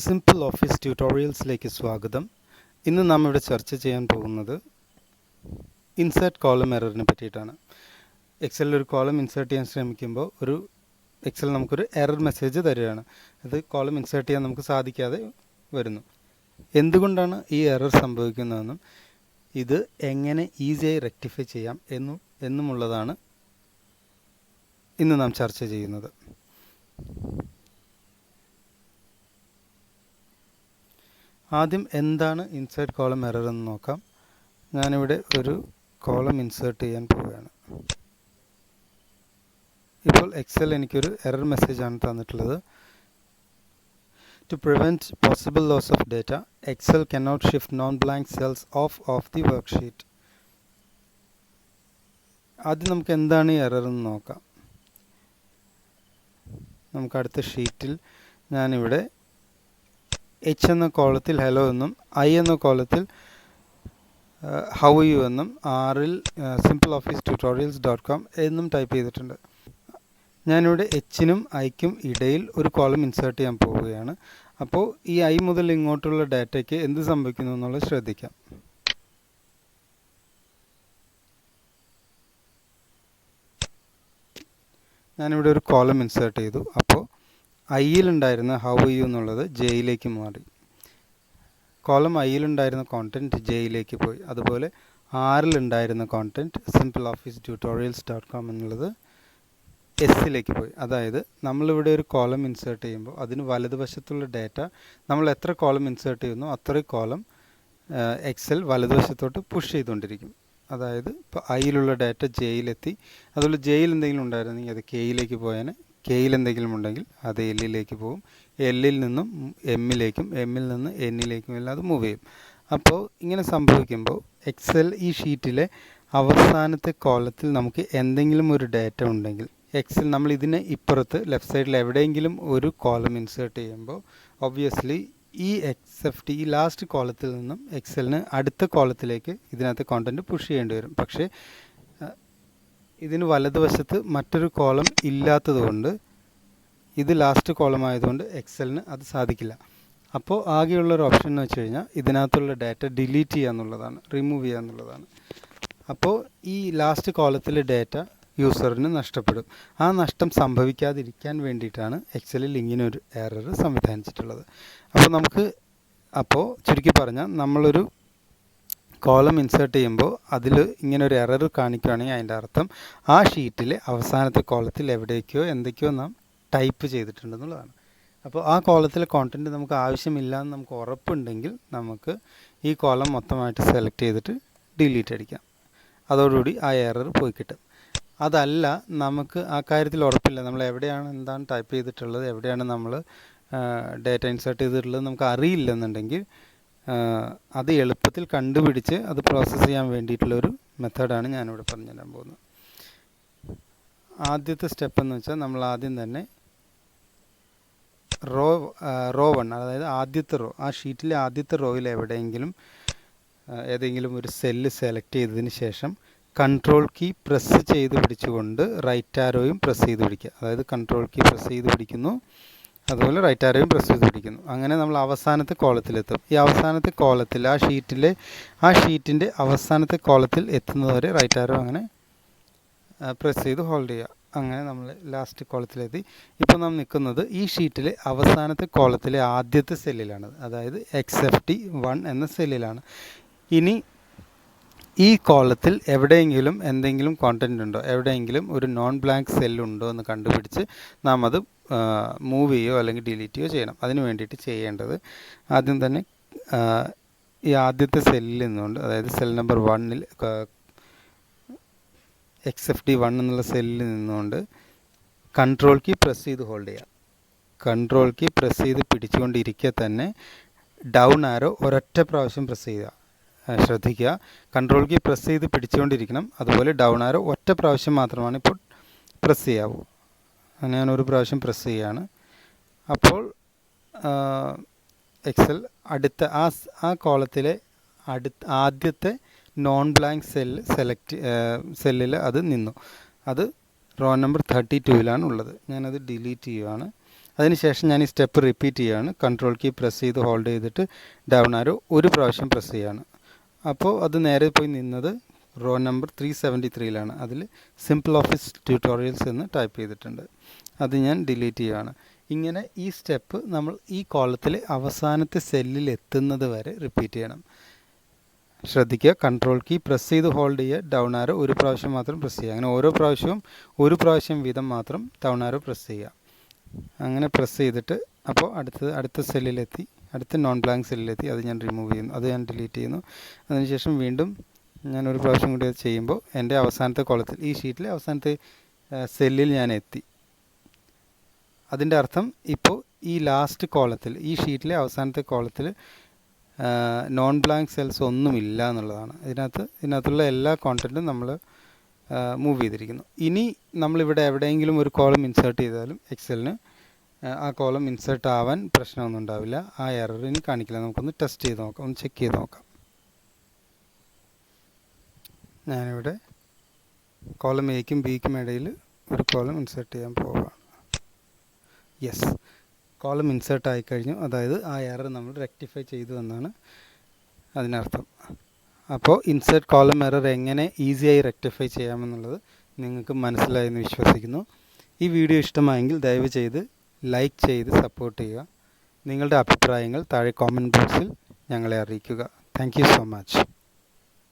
Simple office ട്യൂട്ടോറിയൽസിലേക്ക് സ്വാഗതം. ഇന്ന് നാം ഇവിടെ ചർച്ച ചെയ്യാൻ പോകുന്നത് ഇൻസേർട്ട് കോളം എററിനെ പറ്റിയിട്ടാണ്. എക്സലിൽ ഒരു കോളം ഇൻസേർട്ട് ചെയ്യാൻ ശ്രമിക്കുമ്പോൾ ഒരു എക്സൽ നമുക്കൊരു എറർ മെസ്സേജ് തരികയാണ്. അത് കോളം ഇൻസേർട്ട് ചെയ്യാൻ നമുക്ക് സാധിക്കാതെ വരുന്നു. എന്തുകൊണ്ടാണ് ഈ എറർ സംഭവിക്കുന്നതെന്നും ഇത് എങ്ങനെ ഈസിയായി റെക്ടിഫൈ ചെയ്യാം എന്നും എന്നുമുള്ളതാണ് ഇന്ന് നാം ചർച്ച ചെയ്യുന്നത്. ആദ്യം എന്താണ് ഇൻസേർട്ട് കോളം എറർ എന്ന് നോക്കാം. ഞാനിവിടെ ഒരു കോളം ഇൻസേർട്ട് ചെയ്യാൻ പോവുകയാണ്. ഇപ്പോൾ എക്സൽ എനിക്കൊരു എറർ മെസ്സേജ് ആണ് തന്നിട്ടുള്ളത്. To prevent possible loss of data Excel cannot shift non blank cells off of the worksheet ആദ്യം നമുക്ക് എന്താണ് ഈ എറർ എന്ന് നോക്കാം. നമുക്ക് അടുത്ത ഷീറ്റിൽ ഞാനിവിടെ എച്ച് എന്ന കോളത്തിൽ ഹലോ എന്നും ഐ എന്ന കോളത്തിൽ ഹൗ യു എന്നും ആറിൽ simple office tutorials dot com എന്നും ടൈപ്പ് ചെയ്തിട്ടുണ്ട്. ഞാനിവിടെ എച്ചിനും ഐക്കും ഇടയിൽ ഒരു കോളം ഇൻസേർട്ട് ചെയ്യാൻ പോവുകയാണ്. അപ്പോൾ ഈ ഐ മുതൽ ഇങ്ങോട്ടുള്ള ഡാറ്റയ്ക്ക് എന്ത് സംഭവിക്കുന്നു എന്നുള്ളത് ശ്രദ്ധിക്കാം. ഞാനിവിടെ ഒരു കോളം ഇൻസേർട്ട് ചെയ്തു. അപ്പോൾ ഐയിലുണ്ടായിരുന്ന ഹൗ യു എന്നുള്ളത് ജെയിലേക്ക് മാറി. കോളം ഐയിലുണ്ടായിരുന്ന കോണ്ടന്റ് ജെയിലേക്ക് പോയി. അതുപോലെ ആറിലുണ്ടായിരുന്ന content simple office tutorials dot com എന്നുള്ളത് എസ്സിലേക്ക് പോയി. അതായത് നമ്മളിവിടെ ഒരു കോളം ഇൻസേർട്ട് ചെയ്യുമ്പോൾ അതിന് വലതുവശത്തുള്ള ഡാറ്റ നമ്മൾ എത്ര കോളം ഇൻസേർട്ട് ചെയ്യുന്നു അത്രയും കോളം എക്സൽ വലതുവശത്തോട്ട് പുഷ് ചെയ്തുകൊണ്ടിരിക്കും. അതായത് ഇപ്പോൾ ഐയിലുള്ള ഡാറ്റ ജെയിലെത്തി. അതുപോലെ ജെയിൽ എന്തെങ്കിലും ഉണ്ടായിരുന്നെങ്കിൽ അത് കെയിലേക്ക് പോയാൽ കെയിൽ എന്തെങ്കിലും ഉണ്ടെങ്കിൽ അത് എല്ലിലേക്ക് പോകും. എല്ലിൽ നിന്നും എമ്മിലേക്കും എമ്മിൽ നിന്ന് എന്നിലേക്കും എല്ലാം അത് മൂവ് ചെയ്യും. അപ്പോൾ ഇങ്ങനെ സംഭവിക്കുമ്പോൾ എക്സൽ ഈ ഷീറ്റിലെ അവസാനത്തെ കോലത്തിൽ നമുക്ക് എന്തെങ്കിലും ഒരു ഡാറ്റ ഉണ്ടെങ്കിൽ എക്സൽ നമ്മൾ ഇതിന് ഇപ്പുറത്ത് ലെഫ്റ്റ് സൈഡിൽ എവിടെയെങ്കിലും ഒരു കോളം ഇൻസേർട്ട് ചെയ്യുമ്പോൾ ഒബ്വിയസ്ലി ഈ എക്സ് എഫ് ടി ഈ ലാസ്റ്റ് കോളത്തിൽ നിന്നും എക്സലിന് അടുത്ത കോളത്തിലേക്ക് ഇതിനകത്ത് കോണ്ടന്റ് പുഷ് ചെയ്യേണ്ടി വരും. പക്ഷേ ഇതിന് വലതുവശത്ത് മറ്റൊരു കോളം ഇല്ലാത്തതുകൊണ്ട് ഇത് ലാസ്റ്റ് കോളം ആയതുകൊണ്ട് എക്സലിന് അത് സാധിക്കില്ല. അപ്പോൾ ആകെയുള്ള ഒരു ഓപ്ഷൻ എന്ന് വെച്ച് കഴിഞ്ഞാൽ ഇതിനകത്തുള്ള ഡാറ്റ ഡിലീറ്റ് ചെയ്യുക എന്നുള്ളതാണ് റിമൂവ് ചെയ്യുക എന്നുള്ളതാണ്. അപ്പോൾ ഈ ലാസ്റ്റ് കോളത്തിലെ ഡാറ്റ യൂസറിന് നഷ്ടപ്പെടും. ആ നഷ്ടം സംഭവിക്കാതിരിക്കാൻ വേണ്ടിയിട്ടാണ് എക്സലിൽ ഇങ്ങനെ ഒരു എറർ സംവിധാനിച്ചിട്ടുള്ളത്. അപ്പോൾ നമുക്ക് അപ്പോൾ ചുരുക്കി പറഞ്ഞാൽ നമ്മളൊരു കോളം ഇൻസേർട്ട് ചെയ്യുമ്പോൾ അതിൽ ഇങ്ങനെ ഒരു എറർ കാണിക്കുകയാണെങ്കിൽ അതിന്റെ അർത്ഥം ആ ഷീറ്റിലെ അവസാനത്തെ കോളത്തിൽ എവിടേക്കോ എന്തൊക്കെയോ നാം ടൈപ്പ് ചെയ്തിട്ടുണ്ടെന്നുള്ളതാണ്. അപ്പോൾ ആ കോളത്തിലെ കോണ്ടന്റ് നമുക്ക് ആവശ്യമില്ല എന്ന് നമുക്ക് ഉറപ്പുണ്ടെങ്കിൽ നമുക്ക് ഈ കോളം മൊത്തമായിട്ട് സെലക്ട് ചെയ്തിട്ട് ഡിലീറ്റ് അടിക്കാം. അതോടുകൂടി ആ എറർ പോയി കിട്ടും. അതല്ല നമുക്ക് ആ കാര്യത്തിൽ ഉറപ്പില്ല. നമ്മൾ എവിടെയാണ് എന്താണ് ടൈപ്പ് ചെയ്തിട്ടുള്ളത് എവിടെയാണ് നമ്മൾ ഡേറ്റ ഇൻസേർട്ട് ചെയ്തിട്ടുള്ളത് നമുക്ക് അറിയില്ലെന്നുണ്ടെങ്കിൽ അത് എളുപ്പത്തിൽ കണ്ടുപിടിച്ച് അത് പ്രോസസ്സ് ചെയ്യാൻ വേണ്ടിയിട്ടുള്ളൊരു മെത്തേഡാണ് ഞാനിവിടെ പറഞ്ഞു തരാൻ പോകുന്നത്. ആദ്യത്തെ സ്റ്റെപ്പ് എന്ന് വെച്ചാൽ നമ്മൾ ആദ്യം തന്നെ റോ റോ വൺ അതായത് ആദ്യത്തെ റോ ആ ഷീറ്റിലെ ആദ്യത്തെ റോയിൽ എവിടെയെങ്കിലും ഏതെങ്കിലും ഒരു സെല്ല് സെലക്ട് ചെയ്തതിന് ശേഷം കൺട്രോൾ കീ പ്രസ് ചെയ്ത് പിടിച്ചുകൊണ്ട് റൈറ്റ് ആരോയും പ്രസ് ചെയ്ത് പിടിക്കുക. അതായത് കൺട്രോൾ കീ പ്രസ് ചെയ്ത് പിടിക്കുന്നു. അതുപോലെ റൈറ്റ് ആരെയും പ്രസ് ചെയ്ത് പിടിക്കുന്നു അങ്ങനെ നമ്മൾ അവസാനത്തെ കോളത്തിലെത്തും ഈ അവസാനത്തെ കോളത്തിൽ ആ ഷീറ്റിലെ ആ ഷീറ്റിന്റെ അവസാനത്തെ കോളത്തിൽ എത്തുന്നതുവരെ റൈറ്റ് ആരോ അങ്ങനെ പ്രസ് ചെയ്ത് ഹോൾഡ് ചെയ്യുക. അങ്ങനെ നമ്മൾ ലാസ്റ്റ് കോളത്തിലെത്തി ഇപ്പോൾ നാം നിൽക്കുന്നത് ഈ ഷീറ്റിലെ അവസാനത്തെ കോളത്തിലെ ആദ്യത്തെ സെല്ലിലാണ് അതായത് എക്സ് എഫ് ടി വൺ എന്ന സെല്ലിലാണ് ഇനി ഈ കോളത്തിൽ എവിടെയെങ്കിലും എന്തെങ്കിലും കോണ്ടന്റ് ഉണ്ടോ? എവിടെയെങ്കിലും ഒരു നോൺ ബ്ലാങ്ക് സെല്ലുണ്ടോ എന്ന് കണ്ടുപിടിച്ച് നാം അത് മൂവ് ചെയ്യുകയോ അല്ലെങ്കിൽ ഡിലീറ്റ് ചെയ്യുകയോ ചെയ്യണം. അതിന് വേണ്ടിയിട്ട് ചെയ്യേണ്ടത് ആദ്യം തന്നെ ഈ ആദ്യത്തെ സെല്ലിൽ നിന്നുകൊണ്ട് അതായത് സെൽ നമ്പർ വണ്ണിൽ എക്സ് എഫ് ഡി വൺ എന്നുള്ള സെല്ലിൽ നിന്നുകൊണ്ട് കൺട്രോൾ കീ പ്രസ് ചെയ്ത് ഹോൾഡ് ചെയ്യുക. കൺട്രോൾ കീ പ്രസ് ചെയ്ത് പിടിച്ചുകൊണ്ടിരിക്കെ തന്നെ ഡൗൺ ആരോ ഒരൊറ്റ പ്രാവശ്യം പ്രസ് ചെയ്യുക. ശ്രദ്ധിക്കുക. കൺട്രോൾ കീ പ്രസ് ചെയ്ത് പിടിച്ചുകൊണ്ടിരിക്കണം. അതുപോലെ ഡൗൺ ആരോ ഒറ്റ പ്രാവശ്യം മാത്രമാണ് ഇപ്പോൾ പ്രസ് ചെയ്യാവൂ. ഞാൻ ഒരു പ്രാവശ്യം പ്രസ് ചെയ്യുകയാണ് അപ്പോൾ എക്സൽ അടുത്ത ആ ആ കോളത്തിലെ അടുത്ത ആദ്യത്തെ നോൺ ബ്ലാങ്ക് സെല്ല് സെലക്ട് സെല്ലിൽ അത് നിന്നു. അത് റോ നമ്പർ തേർട്ടി ടുവിലാണ് ഉള്ളത്. ഞാനത് ഡിലീറ്റ് ചെയ്യുകയാണ് അതിനുശേഷം ഞാൻ ഈ സ്റ്റെപ്പ് റിപ്പീറ്റ് ചെയ്യുകയാണ് കൺട്രോൾ കീ പ്രസ് ചെയ്ത് ഹോൾഡ് ചെയ്തിട്ട് ഡൗൺ ആരോ ഒരു പ്രാവശ്യം പ്രസ് ചെയ്യുകയാണ് അപ്പോൾ അത് നേരെ പോയി നിന്നത് റോ നമ്പർ ത്രീ സെവന്റി ത്രീയിലാണ് അതിൽ സിമ്പിൾ ഓഫീസ് ട്യൂട്ടോറിയൽസ് എന്ന് ടൈപ്പ് ചെയ്തിട്ടുണ്ട്. അത് ഞാൻ ഡിലീറ്റ് ചെയ്യുകയാണ് ഇങ്ങനെ ഈ സ്റ്റെപ്പ് നമ്മൾ ഈ കോളത്തിലെ അവസാനത്തെ സെല്ലിൽ എത്തുന്നത് വരെ റിപ്പീറ്റ് ചെയ്യണം. ശ്രദ്ധിക്കുക കൺട്രോൾ കീ പ്രസ് ചെയ്ത് ഹോൾഡ് ചെയ്യുക. ഡൗൺ ആരോ ഒരു പ്രാവശ്യം മാത്രം പ്രസ് ചെയ്യുക. അങ്ങനെ ഓരോ പ്രാവശ്യവും ഒരു പ്രാവശ്യം വീതം മാത്രം ഡൗൺ ആരോ പ്രസ് ചെയ്യുക. അങ്ങനെ പ്രസ് ചെയ്തിട്ട് അപ്പോൾ അടുത്തത് അടുത്ത സെല്ലിലെത്തി അടുത്ത നോൺ ബ്ലാങ്ക് സെല്ലിലെത്തി അത് ഞാൻ റിമൂവ് ചെയ്യുന്നു. അത് ഞാൻ ഡിലീറ്റ് ചെയ്യുന്നു. അതിനുശേഷം വീണ്ടും ഞാൻ ഒരു പ്രാവശ്യം കൂടി അത് ചെയ്യുമ്പോൾ എന്റെ അവസാനത്തെ കോളത്തിൽ ഈ ഷീറ്റിലെ അവസാനത്തെ സെല്ലിൽ ഞാൻ എത്തി. അതിന്റെ അർത്ഥം ഇപ്പോൾ ഈ ലാസ്റ്റ് കോളത്തിൽ ഈ ഷീറ്റിലെ അവസാനത്തെ കോളത്തിൽ നോൺ ബ്ലാങ്ക് സെൽസ് ഒന്നുമില്ല എന്നുള്ളതാണ്. ഇതിനകത്ത് ഇതിനകത്തുള്ള എല്ലാ കോണ്ടന്റും നമ്മൾ മൂവ് ചെയ്തിരിക്കുന്നു. ഇനി നമ്മളിവിടെ എവിടെയെങ്കിലും ഒരു കോളം ഇൻസേർട്ട് ചെയ്താലും എക്സലിന് ആ കോളം ഇൻസേർട്ട് ആവാൻ പ്രശ്നമൊന്നും ഉണ്ടാവില്ല. ആ എറർ ഇനി കാണിക്കില്ല. നമുക്കൊന്ന് ടെസ്റ്റ് ചെയ്ത് നോക്കാം. ഒന്ന് ചെക്ക് ചെയ്ത് നോക്കാം. ഞാനിവിടെ കോളം എക്കും ബിക്കും ഇടയിൽ ഒരു കോളം ഇൻസേർട്ട് ചെയ്യാൻ പോവാണ്. യെസ് കോളം ഇൻസേർട്ട് ആയിക്കഴിഞ്ഞു. അതായത് ആ എറർ നമ്മൾ റെക്ടിഫൈ ചെയ്തു എന്നാണ് അതിനർത്ഥം. അപ്പോൾ ഇൻസേർട്ട് കോളം എറർ എങ്ങനെ ഈസിയായി റെക്ടിഫൈ ചെയ്യാമെന്നുള്ളത് നിങ്ങൾക്ക് മനസ്സിലായെന്ന് വിശ്വസിക്കുന്നു. ഈ വീഡിയോ ഇഷ്ടമായെങ്കിൽ ദയവ് ചെയ്ത് ലൈക്ക് ചെയ്ത് സപ്പോർട്ട് ചെയ്യുക. നിങ്ങളുടെ അഭിപ്രായങ്ങൾ താഴെ കോമന്റ് ബോക്സിൽ ഞങ്ങളെ അറിയിക്കുക. Thank so much